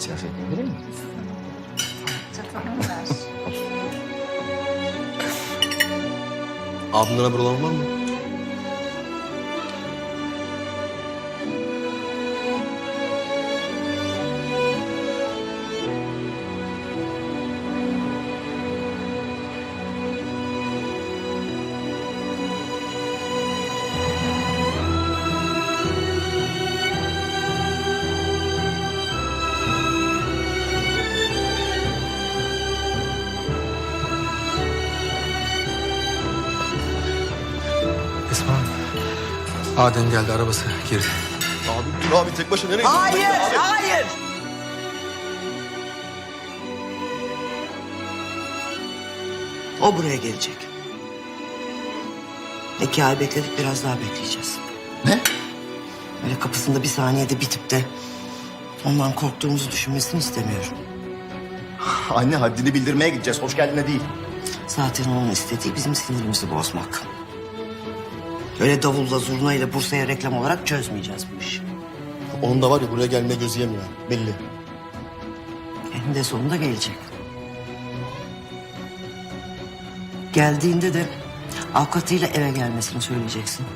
Siyasetini vereyim mi? Abimden haber olan var mı? Adem geldi arabası girdi. Abi dur abi tek başına nereye Hayır, gidiyorsun? Abi. hayır. O buraya gelecek. İki ay bekledik, biraz daha bekleyeceğiz. Ne? Öyle kapısında bir saniyede bitip de ondan korktuğumuzu düşünmesini istemiyorum. Anne haddini bildirmeye gideceğiz. Hoş geldine değil. Zaten onun istediği bizim sinirimizi bozmak. Öyle davulla zurnayla Bursa'ya reklam olarak çözmeyeceğiz bu işi. Onun da var ya buraya gelmeye gözü yemiyor. Belli. Eninde sonunda gelecek. Geldiğinde de avukatıyla eve gelmesini söyleyeceksin.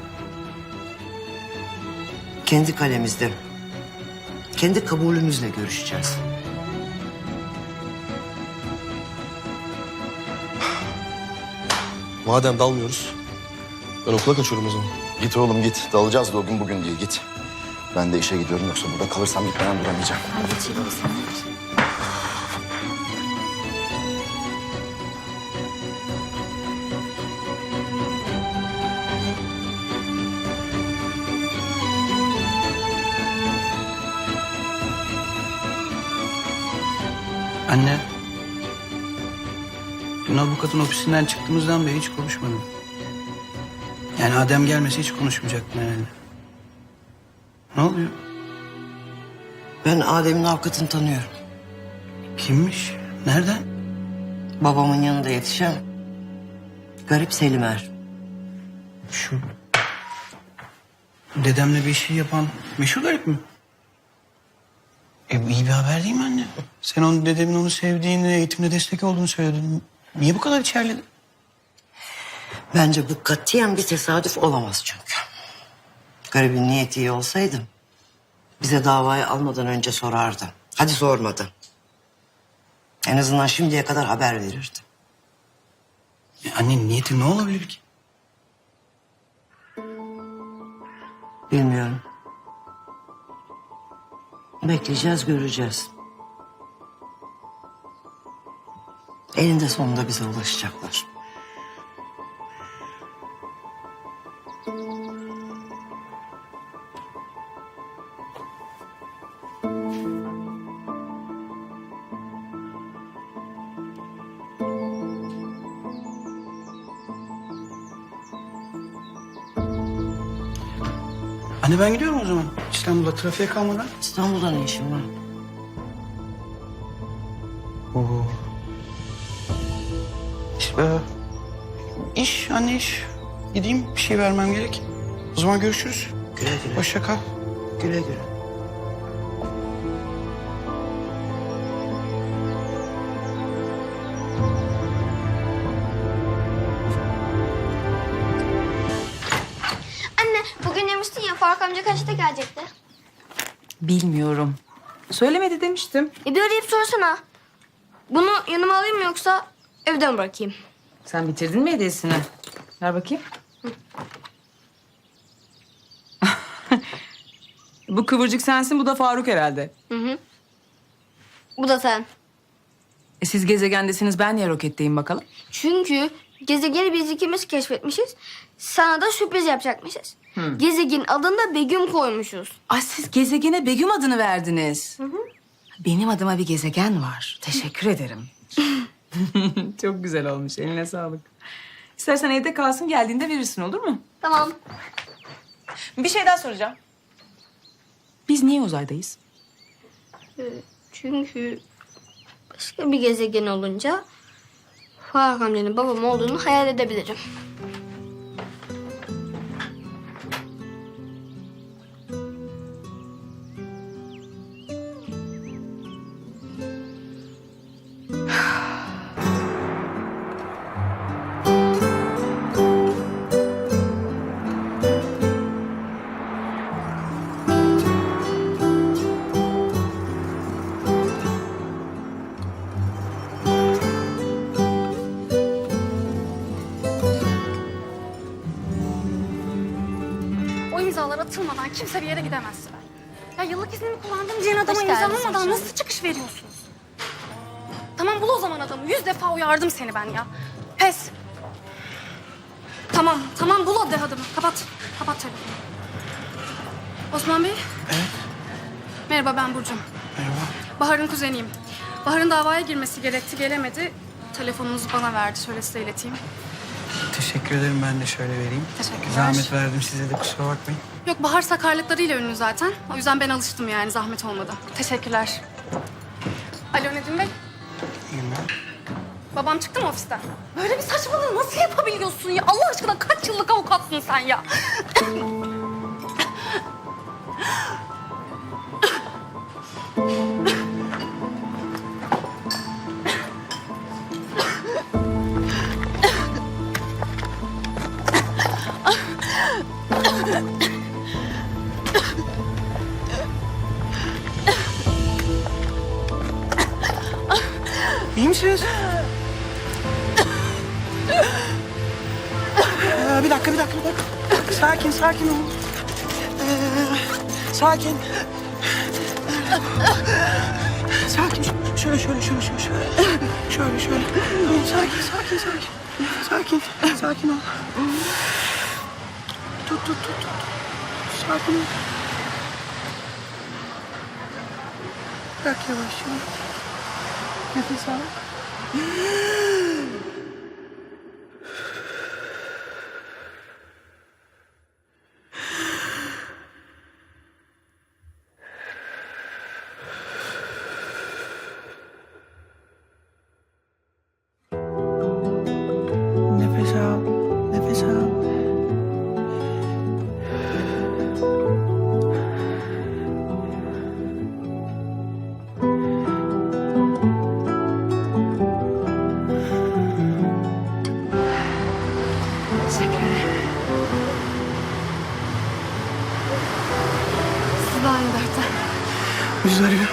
Kendi kalemizde, kendi kabulümüzle görüşeceğiz. Madem dalmıyoruz. Ben okula kaçıyorum o zaman. Git oğlum git. Dalacağız da o gün bugün diye git. Ben de işe gidiyorum yoksa burada kalırsam gitmeden duramayacağım. Ben geçireyim seni. Anne. Dün avukatın ofisinden çıktığımızdan beri hiç konuşmadım. Yani Adem gelmese hiç konuşmayacaktım herhalde. Ne oluyor? Ben Adem'in avukatını tanıyorum. Kimmiş? Nereden? Babamın yanında yetişen garip Selimer. Şu... Dedemle bir şey yapan meşhur garip mi? E, iyi bir haber değil mi anne? Sen onun dedemin onu sevdiğini, eğitimde destek olduğunu söyledin. Niye bu kadar içerledin? Bence bu katiyen bir tesadüf olamaz çünkü. Garibin niyeti iyi olsaydı bize davayı almadan önce sorardı. Hadi sormadı. En azından şimdiye kadar haber verirdi. E, anne niyeti ne olabilir ki? Bilmiyorum. Bekleyeceğiz, göreceğiz. Elinde sonunda bize ulaşacaklar. Anne ben gidiyorum o zaman. İstanbul'a trafiğe kalmadan. İstanbul'da ne işin var? Oo. İşte, iş anne iş. Gideyim bir şey vermem gerek. O zaman görüşürüz. Güle güle. Hoşça kal. Güle güle. Bilmiyorum. Söylemedi demiştim. E bir arayıp sorsana. Bunu yanıma alayım mı yoksa evden bırakayım? Sen bitirdin mi hediyesini? Ver bakayım. bu kıvırcık sensin, bu da Faruk herhalde. Bu da sen. E siz gezegendesiniz, ben niye roketteyim bakalım? Çünkü gezegeni biz ikimiz keşfetmişiz. Sana da sürpriz yapacakmışız. Gezegenin adını da Begüm koymuşuz. Ay siz gezegene Begüm adını verdiniz. Benim adıma bir gezegen var. Teşekkür ederim. Çok güzel olmuş, eline sağlık. İstersen evde kalsın, geldiğinde verirsin olur mu? Tamam. Bir şey daha soracağım. Biz niye uzaydayız? Çünkü başka bir gezegen olunca Faruk amcanın babam olduğunu hayal edebilirim. Kimse bir yere gidemez Sibel. Ya yıllık iznimi kullandım diyen adama Hoş geldiniz imzalamadan hocam. nasıl çıkış veriyorsunuz? Tamam bul o zaman adamı. Yüz defa uyardım seni ben ya. Pes. Tamam, tamam bul o de adamı. Kapat, kapat telefonu. Osman Bey. Evet. Merhaba ben Burcu. Merhaba. Bahar'ın kuzeniyim. Bahar'ın davaya girmesi gerekti, gelemedi. Telefonunuzu bana verdi, şöyle size ileteyim. Teşekkür ederim ben de şöyle vereyim. Teşekkürler. Zahmet verdim size de kusura bakmayın. Yok Bahar sakarlıklarıyla ünlü zaten. O yüzden ben alıştım yani zahmet olmadı. Teşekkürler. Alo Nedim Bey. İyi günler. Babam çıktı mı ofisten? Böyle bir saçmalığı nasıl yapabiliyorsun ya? Allah aşkına kaç yıllık avukatsın sen ya? Şöyle, şöyle. Tamam, sakin, sakin, sakin. Sakin, sakin ol. Tut, tut, tut, tut. Sakin ol. Bırak yavaş yavaş. Nefes al. Ucuz arıyor.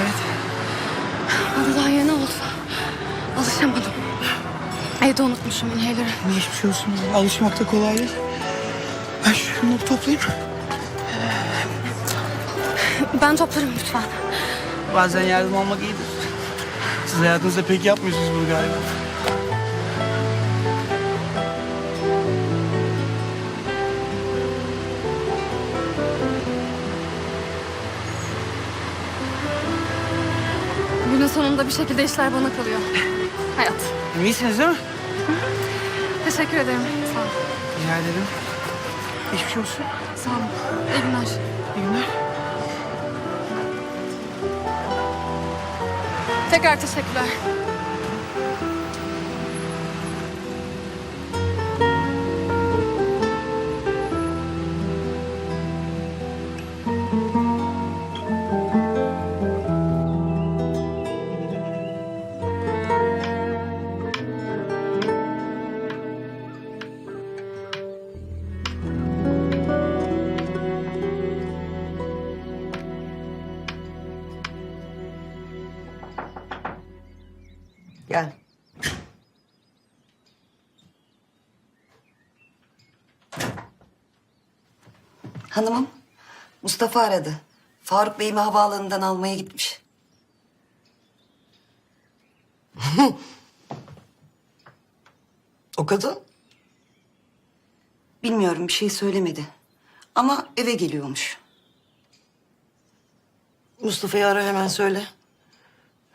Evet. Hadi daha yeni oldu. Alışamadım. Evde unutmuşum inhaler'ı. Geçmiş olsun. Alışmak da kolay değil. Ben şunları toplayayım. Ben toplarım lütfen. Bazen yardım almak iyidir. Siz hayatınızda pek yapmıyorsunuz bunu galiba. Sonunda bir şekilde işler bana kalıyor. Hayat. İyisiniz değil mi? Teşekkür ederim. Sağ ol. Rica ederim. Geçmiş olsun. Sağ ol. İyi günler. İyi günler. Tekrar teşekkürler. Hanımım, Mustafa aradı. Faruk Bey'imi havaalanından almaya gitmiş. O kadın? Bilmiyorum bir şey söylemedi. Ama eve geliyormuş. Mustafa'yı ara hemen söyle.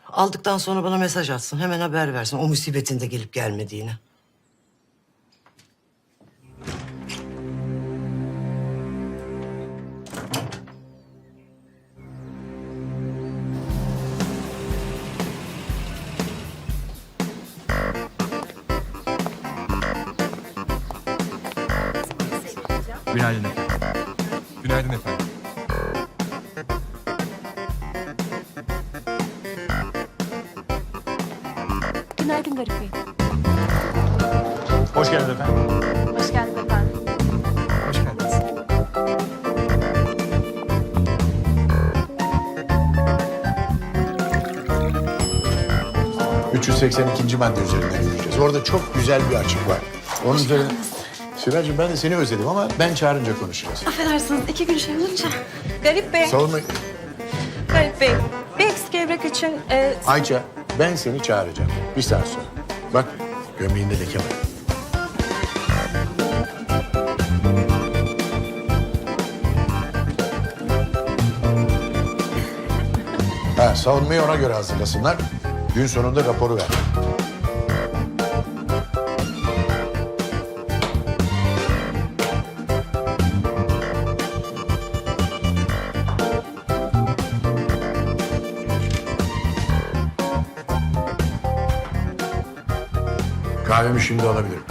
Aldıktan sonra bana mesaj atsın. Hemen haber versin o musibetin de gelip gelmediğini. Günaydın efendim. Günaydın efendim. Günaydın Garip Bey. Hoş geldiniz efendim. Hoş geldin efendim. Hoş geldiniz. ...382. madde üzerinden yürüyeceğiz. Orada çok güzel bir açık var. Onun üzerine... Sibel'cim ben de seni özledim ama ben çağırınca konuşacağız. Affedersiniz iki gün şey olunca. Garip Bey, Savunma... Garip Bey. Bir eksik evrak için e, Ayça ben seni çağıracağım. Bir saat sonra. Bak gömleğinde leke var. Ha, savunmayı ona göre hazırlasınlar. Gün sonunda raporu ver. Kahvemi şimdi alabilirim.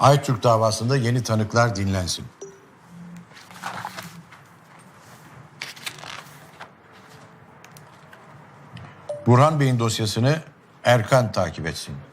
Aytürk davasında yeni tanıklar dinlensin. Burhan Bey'in dosyasını Erkan takip etsin.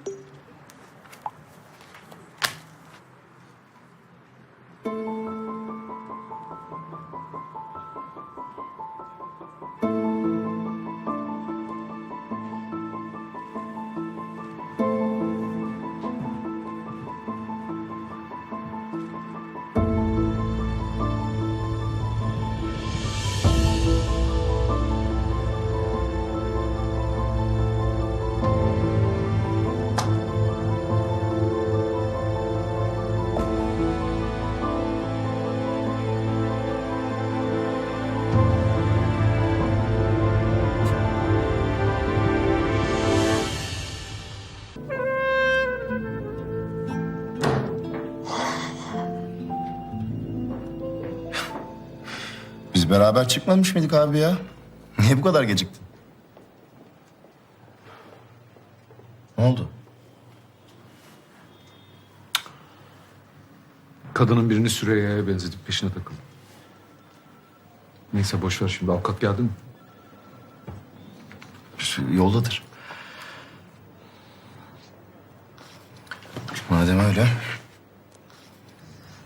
Beraber çıkmamış mıydık abi ya? Niye bu kadar geciktin? Ne oldu? Kadının birini Süreyya'ya benzetip peşine takıldı. Neyse boş ver şimdi avukat geldi mi? Yoldadır. Madem öyle...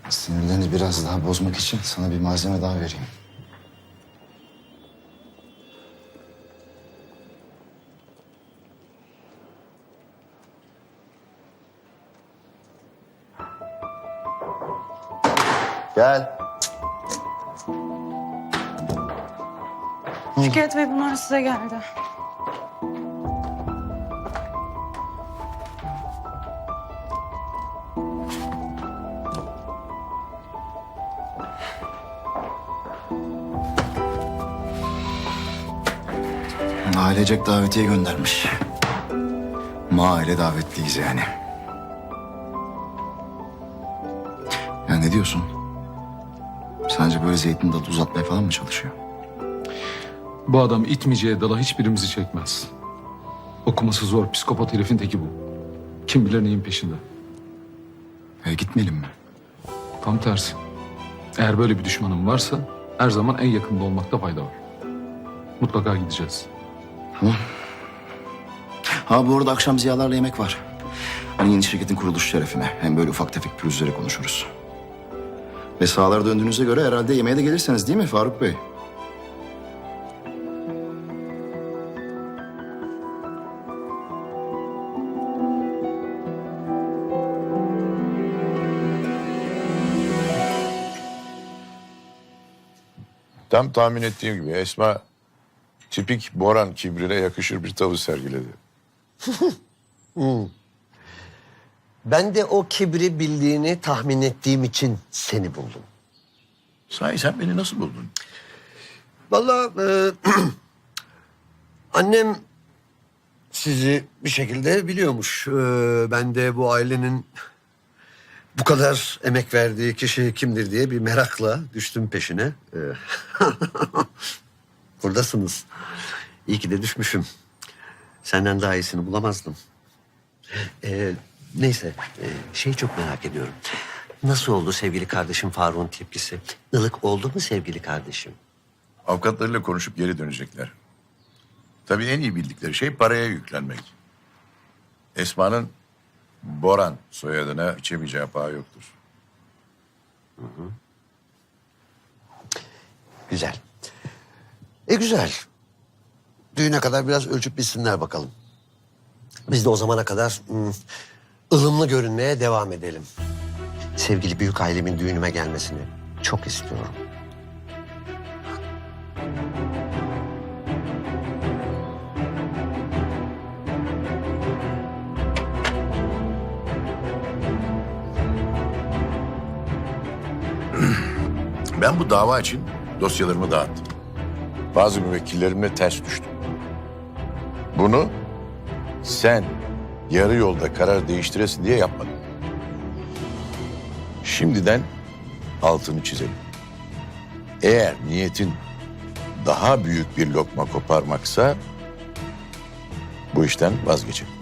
Sinirlerini biraz daha bozmak için sana bir malzeme daha vereyim. Gel. Fikret Bey bunlar size geldi. Ailecek davetiye göndermiş. Mahalle davetliyiz yani. Ya ne diyorsun? Sence böyle zeytin dalı uzatmaya falan mı çalışıyor? Bu adam itmeyeceği dala hiçbirimizi çekmez. Okuması zor psikopat herifin teki bu. Kim bilir neyin peşinde. E, gitmeyelim mi? Tam tersi. Eğer böyle bir düşmanın varsa her zaman en yakında olmakta fayda var. Mutlaka gideceğiz. Ha bu arada akşam ziyalarla yemek var. Hani yeni şirketin kuruluş şerefine. Hem böyle ufak tefek pürüzleri konuşuruz. Ve sahalara döndüğünüze göre herhalde yemeğe de gelirsiniz değil mi Faruk Bey? Tam tahmin ettiğim gibi Esma tipik Boran kibrine yakışır bir tavır sergiledi. Ben de o kibri bildiğini tahmin ettiğim için seni buldum. Sahi sen beni nasıl buldun? Vallahi e, annem sizi bir şekilde biliyormuş. E, ben de bu ailenin bu kadar emek verdiği kişi kimdir diye bir merakla düştüm peşine. E, buradasınız. İyi ki de düşmüşüm. Senden daha iyisini bulamazdım. E, neyse, e, şeyi çok merak ediyorum. Nasıl oldu sevgili kardeşim Faruk'un tepkisi? Ilık oldu mu sevgili kardeşim? Avukatlarıyla konuşup geri dönecekler. Tabii en iyi bildikleri şey paraya yüklenmek. Esma'nın Boran soyadına içemeyeceği paha yoktur. Güzel. E güzel. Düğüne kadar biraz ölçüp bilsinler bakalım. Biz de o zamana kadar hmm, ılımlı görünmeye devam edelim. Sevgili büyük ailemin düğünüme gelmesini çok istiyorum. Ben bu dava için dosyalarımı dağıttım. Bazı müvekkillerimle ters düştüm. Bunu sen yarı yolda karar değiştiresin diye yapmadım. Şimdiden altını çizelim. Eğer niyetin daha büyük bir lokma koparmaksa bu işten vazgeçelim.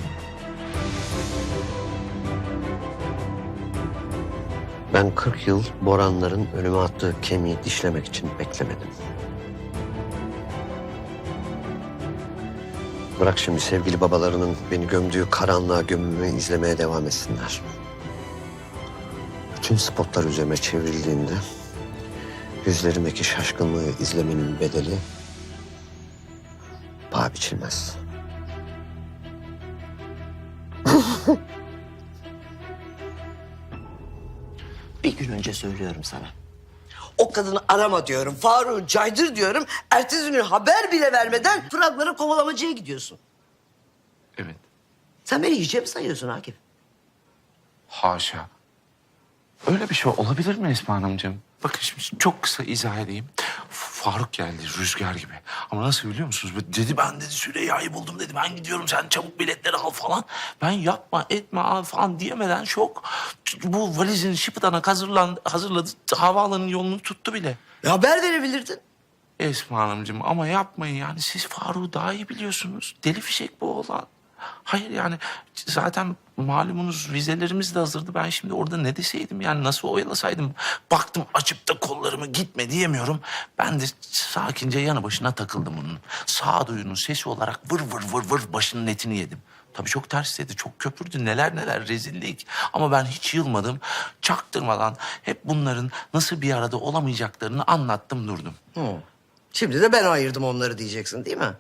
Ben 40 yıl Boranların önüme attığı kemiği dişlemek için beklemedim. Bırak şimdi sevgili babalarının beni gömdüğü karanlığa gömümü izlemeye devam etsinler. Bütün spotlar üzerime çevrildiğinde yüzlerimdeki şaşkınlığı izlemenin bedeli paha biçilmez. Bir gün önce söylüyorum sana. O kadını arama diyorum. Faruk'u caydır diyorum. Ertesi gün haber bile vermeden fragmanı kovalamacıya gidiyorsun. Evet. Sen beni hiçe mi sayıyorsun Akif? Haşa. Öyle bir şey olabilir mi Esma Hanımcığım? Bakın şimdi çok kısa izah edeyim. Faruk geldi rüzgar gibi. Ama nasıl biliyor musunuz? Böyle Dedi ben dedi Süreyya'yı buldum dedi. Ben gidiyorum sen çabuk biletleri al falan. Ben yapma etme al falan diyemeden şok. Bu valizin şıpıdanak hazırlan, hazırladı. Havaalanının yolunu tuttu bile. E, haber verebilirdin. Esma Hanımcığım ama yapmayın yani siz Faruk'u daha iyi biliyorsunuz. Deli fişek bu oğlan. Hayır yani zaten malumunuz vizelerimiz de hazırdı. Ben şimdi orada ne deseydim yani nasıl oyalasaydım. Baktım açıp da kollarımı gitme diyemiyorum. Ben de sakince yanı başına takıldım onun. Sağduyunun sesi olarak vır vır vır vır başının etini yedim. Tabii çok ters dedi, çok köpürdü. Neler neler rezillik. Ama ben hiç yılmadım. Çaktırmadan hep bunların nasıl bir arada olamayacaklarını anlattım durdum. Hı. Şimdi de ben ayırdım onları diyeceksin değil mi?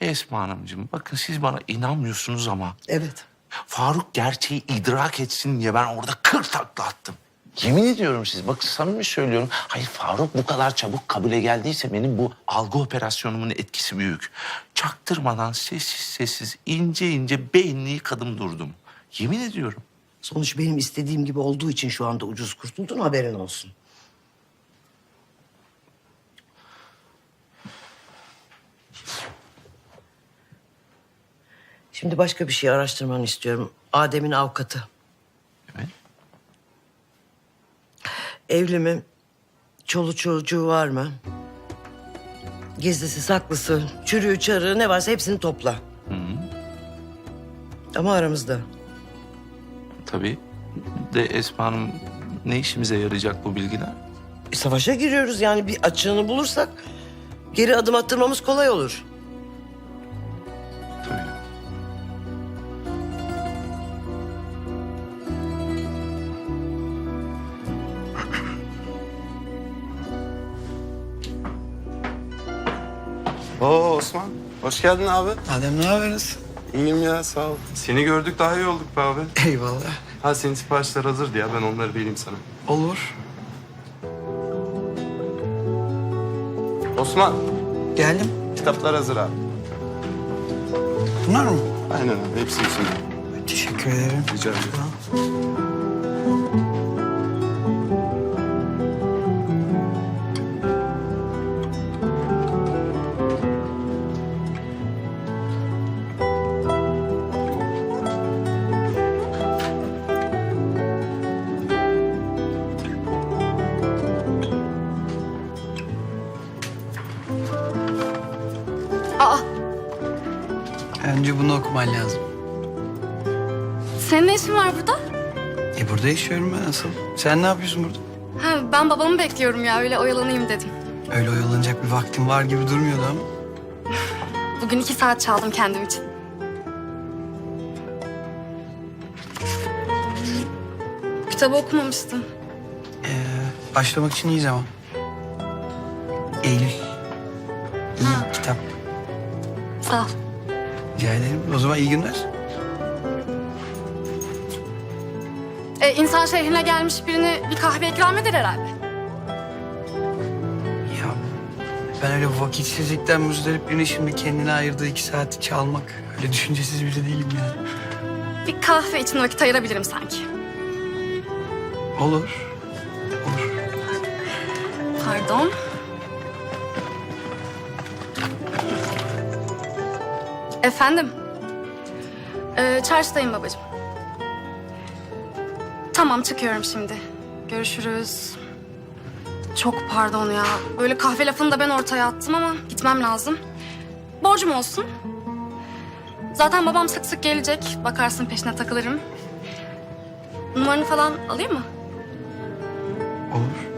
Esma Hanımcığım bakın siz bana inanmıyorsunuz ama Evet. Faruk gerçeği idrak etsin diye ben orada kırk takla attım. Yemin ediyorum siz bakın samimi söylüyorum. Hayır Faruk bu kadar çabuk kabule geldiyse benim bu algı operasyonumun etkisi büyük. Çaktırmadan sessiz sessiz ince ince beynini yıkadım durdum. Yemin ediyorum. Sonuç benim istediğim gibi olduğu için şu anda ucuz kurtuldun haberin olsun. Şimdi başka bir şey araştırmanı istiyorum. Adem'in avukatı. Evet. Evli mi? Çolu çocuğu var mı? Gizlisi saklısı, çürüğü çarığı ne varsa hepsini topla. Ama aramızda. Tabii de Esma Hanım ne işimize yarayacak bu bilgiler? E, savaşa giriyoruz yani bir açığını bulursak geri adım attırmamız kolay olur. Hoş geldin abi. Adem ne yapıyorsunuz? İyiyim ya sağ ol. Seni gördük daha iyi olduk be abi. Eyvallah. Ha senin siparişler hazırdı ya ben onları vereyim sana. Olur. Osman Geldim. kitaplar hazır abi. Bunlar mı? Aynen abi hepsi içinde. Teşekkür ederim. Rica ederim. Önce bunu okuman lazım. senin ne işin var burada? E burada yaşıyorum ben asıl. Sen ne yapıyorsun burada? Ha, ben babamı bekliyorum ya öyle oyalanayım dedim. Öyle oyalanacak bir vaktim var gibi durmuyordu ama. Bugün iki saat çaldım kendim için. Kitabı okumamıştım. Ee, Başlamak için iyi zaman. Eylül. İyi kitap. Sağ ol. Rica ederim. O zaman iyi günler. E, insan şehrine gelmiş birini bir kahve ikram eder herhalde. Ya ben öyle vakitsizlikten müzdarip birine şimdi kendine ayırdığı iki saati çalmak öyle düşüncesiz biri değilim yani. Bir kahve için vakit ayırabilirim sanki. Olur. Pardon. Efendim? Ee, çarşıdayım babacığım. Tamam çıkıyorum şimdi. Görüşürüz. Çok pardon ya. Böyle kahve lafını da ben ortaya attım ama gitmem lazım. Borcum olsun. Zaten babam sık sık gelecek. Bakarsın peşine takılırım. Numaranı falan alayım mı? Olur.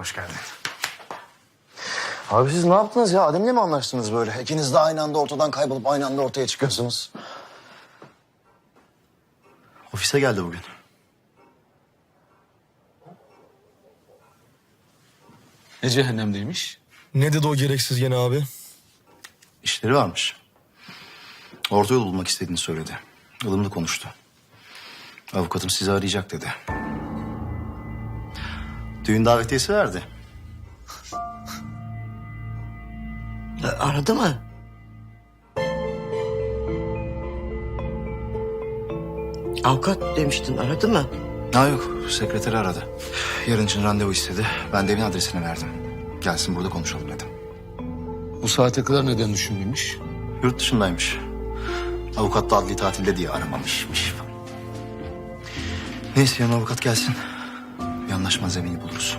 Hoş geldin. Abi siz ne yaptınız ya? Adem'le mi anlaştınız böyle? İkiniz de aynı anda ortadan kaybolup aynı anda ortaya çıkıyorsunuz. Ofise geldi bugün. Ne cehennemdeymiş? Ne dedi o gereksiz gene abi? İşleri varmış. Orta yol bulmak istediğini söyledi. ılımlı konuştu. Avukatım sizi arayacak dedi. Düğün davetiyesi verdi. Aradı mı? Avukat demiştin aradı mı? Ha yok, sekreteri aradı. Yarın için randevu istedi. Ben de evin adresini verdim. Gelsin burada konuşalım dedim. Bu saate kadar neden düşünmemiş? Yurt dışındaymış. Avukat da adli tatilde diye aramamışmış. Neyse yarın avukat gelsin. Anlaşma zemini buluruz.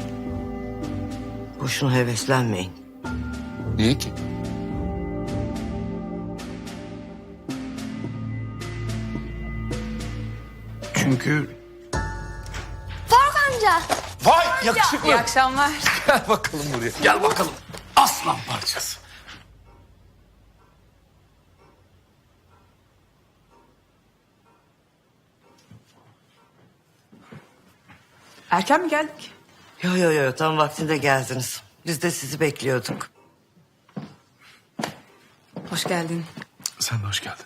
Boşuna heveslenmeyin. Niye ki? Çünkü Faruk amca. Vay yakışıklı. İyi akşamlar. Gel bakalım buraya. Gel bakalım. Aslan parçası. Erken mi geldik? Yo yo yo tam vaktinde geldiniz. Biz de sizi bekliyorduk. Hoş geldin. Sen de hoş geldin.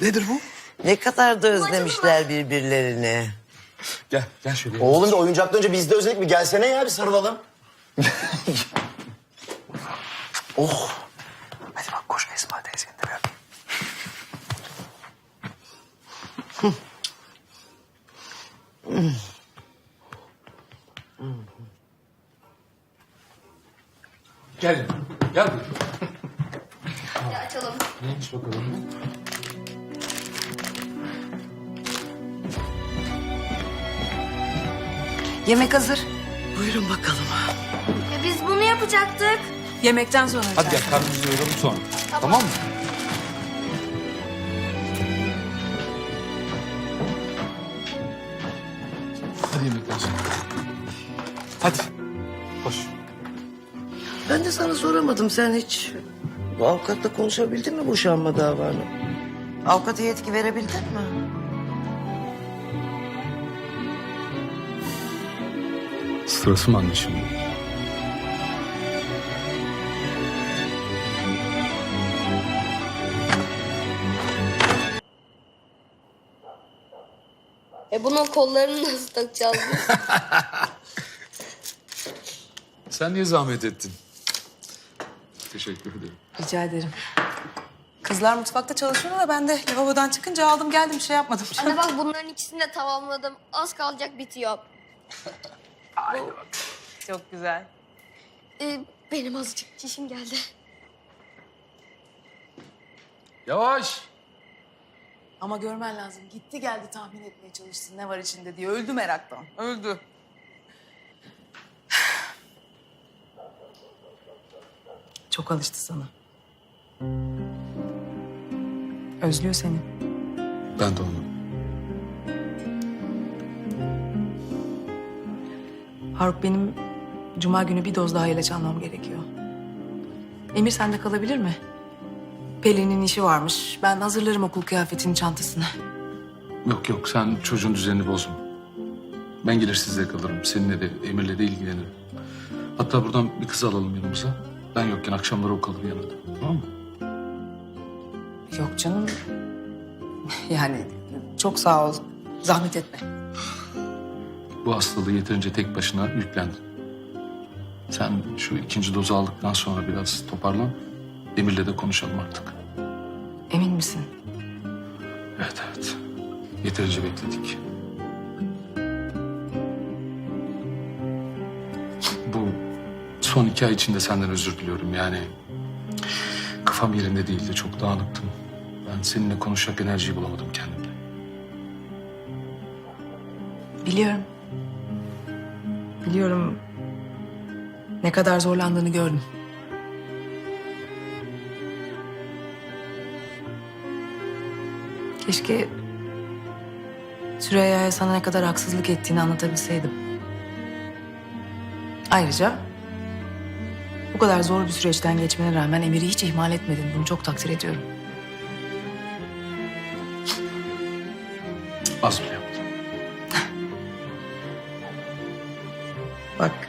Nedir bu? Ne kadar da özlemişler birbirlerini. Gel, gel şöyle. Oğlum da oyuncaktan önce bizde özellik bir gelsene ya bir sarılalım. oh. Yemek hazır. Buyurun bakalım. E, biz bunu yapacaktık. Yemekten sonra. Hadi gel karnımızı sonra. Tamam mı? Hadi yemekten sonra. Hadi. Koş. Ben de sana soramadım. Sen hiç bu avukatla konuşabildin mi boşanma davanı? Avukata yetki verebildin mi? Sırası mı anne şimdi? E bunun kollarını nasıl takacağız biz? Sen niye zahmet ettin? Teşekkür ederim. Rica ederim. Kızlar mutfakta çalışıyor da ben de lavabodan çıkınca aldım geldim bir şey yapmadım. Anne bak bunların ikisini de tamamladım. Az kalacak bitiyor. Çok güzel. E, benim azıcık çişim geldi. Yavaş. Ama görmen lazım. Gitti geldi tahmin etmeye çalışsın ne var içinde diye. Öldü meraktan. Öldü. Çok alıştı sana. Özlüyor seni. Ben de onu. Faruk benim Cuma günü bir doz daha ilaç almam gerekiyor. Emir sende kalabilir mi? Pelin'in işi varmış. Ben hazırlarım okul kıyafetinin çantasını. Yok yok sen çocuğun düzenini bozma. Ben gelir sizde kalırım. Seninle de Emir'le de ilgilenirim. Hatta buradan bir kız alalım yanımıza. Ben yokken akşamları o kalır yanında. Tamam mı? Yok canım. Yani çok sağ ol. Zahmet etme. Bu hastalığı yeterince tek başına yüklendin. Sen şu ikinci dozu aldıktan sonra biraz toparlan. Emir'le de konuşalım artık. Emin misin? Evet evet. Yeterince bekledik. Bu son iki ay içinde senden özür diliyorum. Yani kafam yerinde değildi. Çok dağınıktım. Ben seninle konuşacak enerjiyi bulamadım kendimde. Biliyorum. Biliyorum. Ne kadar zorlandığını gördüm. Keşke Süreyya'ya sana ne kadar haksızlık ettiğini anlatabilseydim. Ayrıca bu kadar zor bir süreçten geçmene rağmen Emir'i hiç ihmal etmedin. Bunu çok takdir ediyorum. Az Bak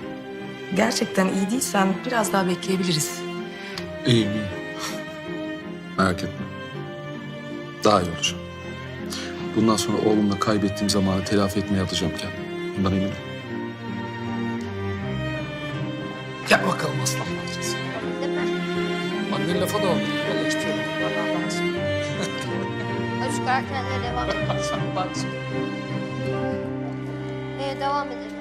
gerçekten iyi değilsen biraz daha bekleyebiliriz. İyiyim iyiyim. Merak etme. Daha iyi olacağım. Bundan sonra oğlumla kaybettiğim zamanı telafi etmeye atacağım kendimi. Bundan eminim. Gel bakalım aslan parçası. Annen lafa da aldı. Vallahi yok. Hadi şu karakterlere devam edelim. Bak Ee, devam edelim.